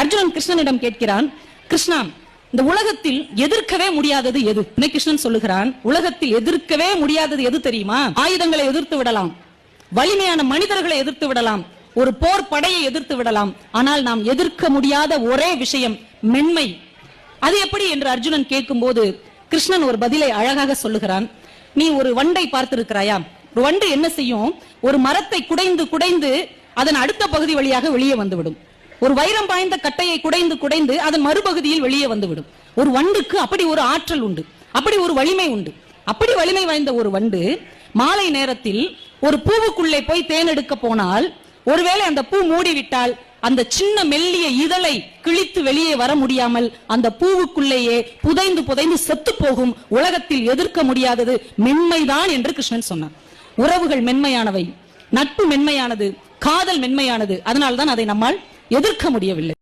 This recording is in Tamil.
அர்ஜுனன் கிருஷ்ணனிடம் கேட்கிறான் கிருஷ்ணா இந்த உலகத்தில் எதிர்க்கவே முடியாதது எது? கிருஷ்ணன் சொல்லுகிறான் உலகத்தில் எதிர்க்கவே முடியாதது எது தெரியுமா? ஆயுதங்களை எதிர்த்து விடலாம் வலிமையான மனிதர்களை எதிர்த்து விடலாம் ஒரு போர் படையை எதிர்த்து விடலாம். ஆனால் நாம் எதிர்க்க முடியாத ஒரே விஷயம் மென்மை. அது எப்படி என்று அர்ஜுனன் கேட்கும்போது கிருஷ்ணன் ஒரு பதிலை அழகாக சொல்லுகிறான் நீ ஒரு வண்டை பார்த்திருக்கிறாயா? ஒரு வண்டு என்ன செய்யும்? ஒரு மரத்தை குடைந்து குடைந்து அதன் அடுத்த பகுதி வழியாக வெளியே வந்துவிடும். ஒரு வைரம் பாய்ந்த கட்டையை குடைந்து குடைந்து அதன் மறுபகுதியில் வெளியே வந்துவிடும். ஒரு வண்டுக்கு அப்படி ஒரு ஆற்றல் உண்டு. அப்படி ஒரு வலிமை உண்டு. அப்படி வலிமை வாய்ந்த ஒரு வண்டு மாலை நேரத்தில் ஒரு பூவுக்குள்ளே போய் தேன் எடுக்க போனால் ஒருவேளை அந்த பூ மூடிவிட்டால் அந்த சின்ன மெல்லிய இதழை கிழித்து வெளியே வர முடியாமல் அந்த பூவுக்குள்ளேயே புதைந்து புதைந்து செத்து போகும் உலகத்தில் எதிர்க்க முடியாதது மென்மைதான் என்று கிருஷ்ணன் சொன்னான். உறவுகள் மென்மையானவை நட்பு மென்மையானது காதல் மென்மையானது. அதனால்தான் அதை நம்மால் எதிர்க்க முடியவில்லை.